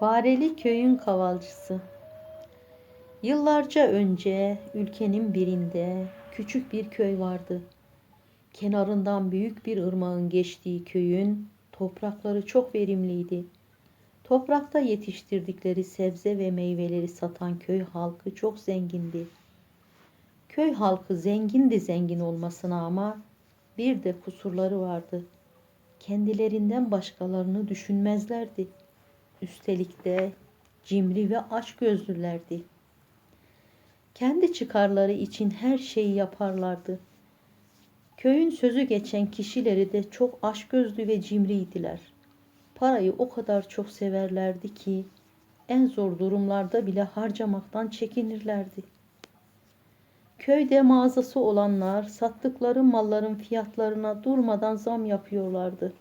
Fareli köyün kavalcısı. Yıllarca önce ülkenin birinde küçük bir köy vardı. Kenarından büyük bir ırmağın geçtiği köyün toprakları çok verimliydi. Toprakta yetiştirdikleri sebze ve meyveleri satan köy halkı çok zengindi. Köy halkı zengindi zengin olmasına ama bir de kusurları vardı. Kendilerinden başkalarını düşünmezlerdi. Üstelik de cimri ve açgözlülerdi. Kendi çıkarları için her şeyi yaparlardı. Köyün sözü geçen kişileri de çok açgözlü ve cimriydiler. Parayı o kadar çok severlerdi ki en zor durumlarda bile harcamaktan çekinirlerdi. Köyde mağazası olanlar sattıkları malların fiyatlarına durmadan zam yapıyorlardı.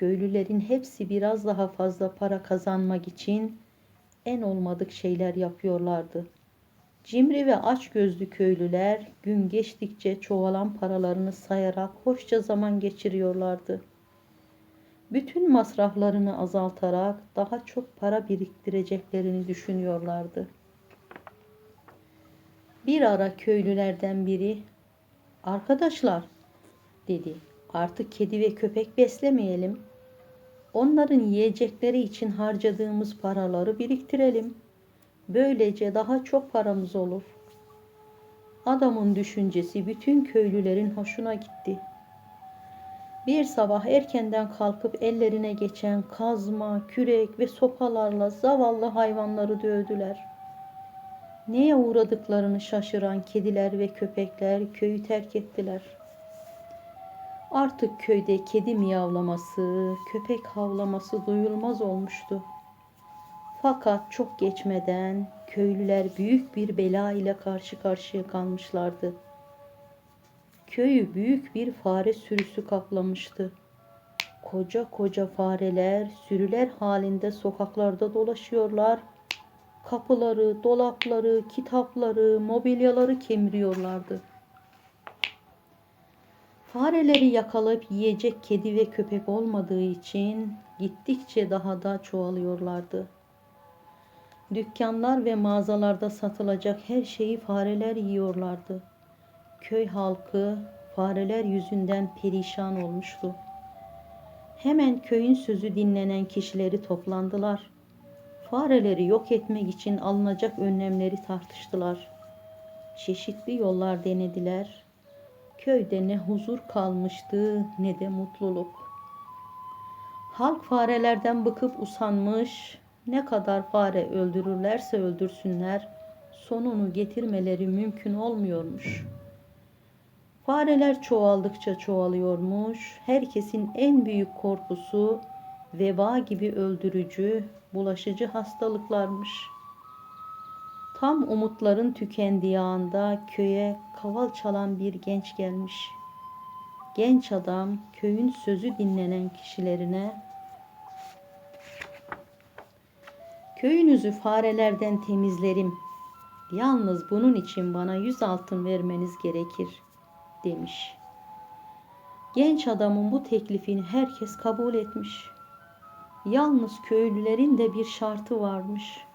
Köylülerin hepsi biraz daha fazla para kazanmak için en olmadık şeyler yapıyorlardı. Cimri ve açgözlü köylüler gün geçtikçe çoğalan paralarını sayarak hoşça zaman geçiriyorlardı. Bütün masraflarını azaltarak daha çok para biriktireceklerini düşünüyorlardı. Bir ara köylülerden biri, "Arkadaşlar," dedi. "Artık kedi ve köpek beslemeyelim. Onların yiyecekleri için harcadığımız paraları biriktirelim. Böylece daha çok paramız olur." Adamın düşüncesi bütün köylülerin hoşuna gitti. Bir sabah erkenden kalkıp ellerine geçen kazma, kürek ve sopalarla zavallı hayvanları dövdüler. Neye uğradıklarını şaşıran kediler ve köpekler köyü terk ettiler. Artık köyde kedi miyavlaması, köpek havlaması duyulmaz olmuştu. Fakat çok geçmeden köylüler büyük bir bela ile karşı karşıya kalmışlardı. Köyü büyük bir fare sürüsü kaplamıştı. Koca koca fareler sürüler halinde sokaklarda dolaşıyorlar. Kapıları, dolapları, kitapları, mobilyaları kemiriyorlardı. Fareleri yakalayıp yiyecek kedi ve köpek olmadığı için gittikçe daha da çoğalıyorlardı. Dükkanlar ve mağazalarda satılacak her şeyi fareler yiyorlardı. Köy halkı fareler yüzünden perişan olmuştu. Hemen köyün sözü dinlenen kişileri toplandılar. Fareleri yok etmek için alınacak önlemleri tartıştılar. Çeşitli yollar denediler. Köyde ne huzur kalmıştı ne de mutluluk. Halk farelerden bıkıp usanmış, ne kadar fare öldürürlerse öldürsünler, sonunu getirmeleri mümkün olmuyormuş. Fareler çoğaldıkça çoğalıyormuş. Herkesin en büyük korkusu veba gibi öldürücü, bulaşıcı hastalıklarmış. Tam umutların tükendiği anda köye kaval çalan bir genç gelmiş. Genç adam köyün sözü dinlenen kişilerine Köyünüzü farelerden temizlerim. Yalnız bunun için bana yüz altın vermeniz gerekir demiş. Genç adamın bu teklifini herkes kabul etmiş. Yalnız köylülerin de bir şartı varmış.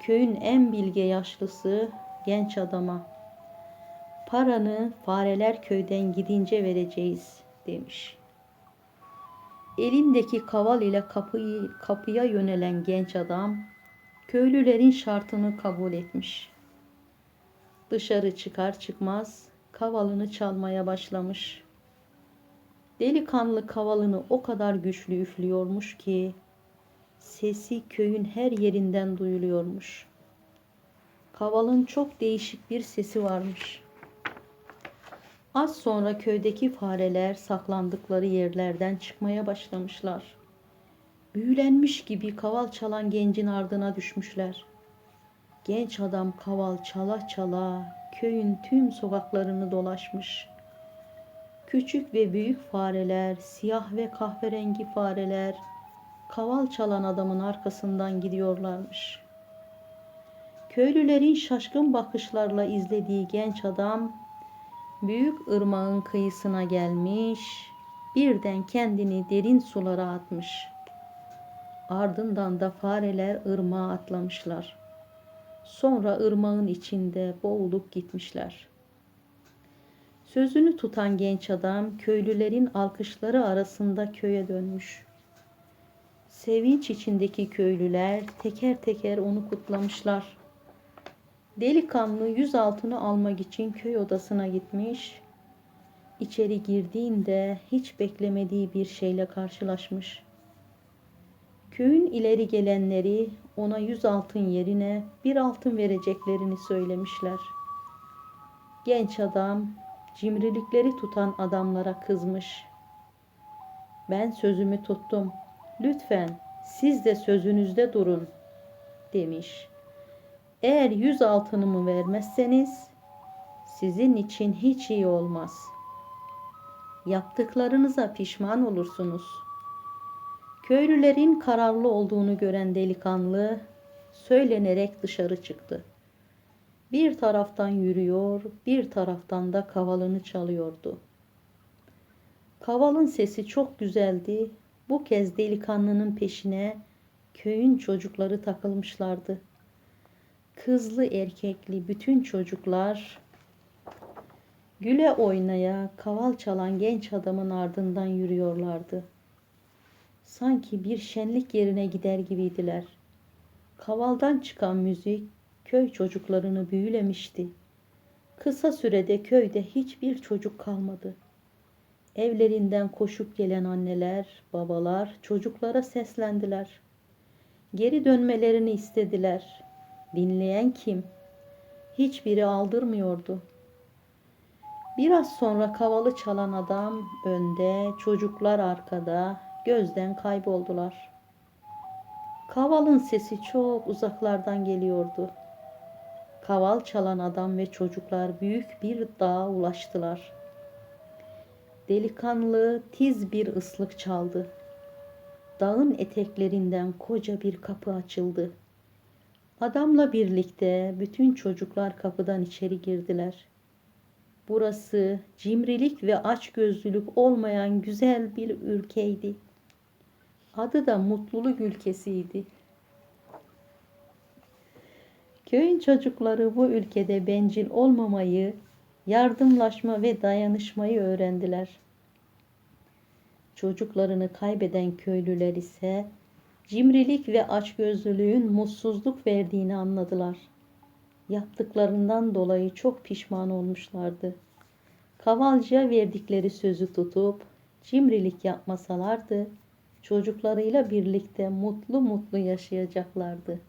Köyün en bilge yaşlısı genç adama paranı fareler köyden gidince vereceğiz demiş. Elindeki kaval ile kapıyı, kapıya yönelen genç adam köylülerin şartını kabul etmiş. Dışarı çıkar çıkmaz kavalını çalmaya başlamış. Delikanlı kavalını o kadar güçlü üflüyormuş ki sesi köyün her yerinden duyuluyormuş. Kavalın çok değişik bir sesi varmış. Az sonra köydeki fareler saklandıkları yerlerden çıkmaya başlamışlar. Büyülenmiş gibi kaval çalan gencin ardına düşmüşler. Genç adam kaval çala çala köyün tüm sokaklarını dolaşmış. Küçük ve büyük fareler, siyah ve kahverengi fareler kaval çalan adamın arkasından gidiyorlarmış. Köylülerin şaşkın bakışlarla izlediği genç adam büyük ırmağın kıyısına gelmiş, birden kendini derin sulara atmış. Ardından da fareler ırmağa atlamışlar. Sonra ırmağın içinde boğulup gitmişler. Sözünü tutan genç adam köylülerin alkışları arasında köye dönmüş. Sevinç içindeki köylüler teker teker onu kutlamışlar. Delikanlı yüz altını almak için köy odasına gitmiş. İçeri girdiğinde hiç beklemediği bir şeyle karşılaşmış. Köyün ileri gelenleri ona yüz altın yerine bir altın vereceklerini söylemişler. Genç adam cimrilikleri tutan adamlara kızmış. Ben sözümü tuttum. Lütfen siz de sözünüzde durun demiş. Eğer yüz altınımı vermezseniz sizin için hiç iyi olmaz. Yaptıklarınıza pişman olursunuz. Köylülerin kararlı olduğunu gören delikanlı söylenerek dışarı çıktı. Bir taraftan yürüyor, bir taraftan da kavalını çalıyordu. Kavalın sesi çok güzeldi. Bu kez delikanlının peşine köyün çocukları takılmışlardı. Kızlı erkekli bütün çocuklar güle oynaya kaval çalan genç adamın ardından yürüyorlardı. Sanki bir şenlik yerine gider gibiydiler. Kavaldan çıkan müzik köy çocuklarını büyülemişti. Kısa sürede köyde hiçbir çocuk kalmadı. Evlerinden koşup gelen anneler, babalar çocuklara seslendiler. Geri dönmelerini istediler. Dinleyen kim? Hiçbiri aldırmıyordu. Biraz sonra kavalı çalan adam önde, çocuklar arkada, gözden kayboldular. Kavalın sesi çok uzaklardan geliyordu. Kaval çalan adam ve çocuklar büyük bir dağa ulaştılar. Delikanlı tiz bir ıslık çaldı. Dağın eteklerinden koca bir kapı açıldı. Adamla birlikte bütün çocuklar kapıdan içeri girdiler. Burası cimrilik ve açgözlülük olmayan güzel bir ülkeydi. Adı da mutluluk ülkesiydi. Köyün çocukları bu ülkede bencil olmamayı, yardımlaşma ve dayanışmayı öğrendiler. Çocuklarını kaybeden köylüler ise cimrilik ve açgözlülüğün mutsuzluk verdiğini anladılar. Yaptıklarından dolayı çok pişman olmuşlardı. Kavalcıya verdikleri sözü tutup cimrilik yapmasalardı çocuklarıyla birlikte mutlu mutlu yaşayacaklardı.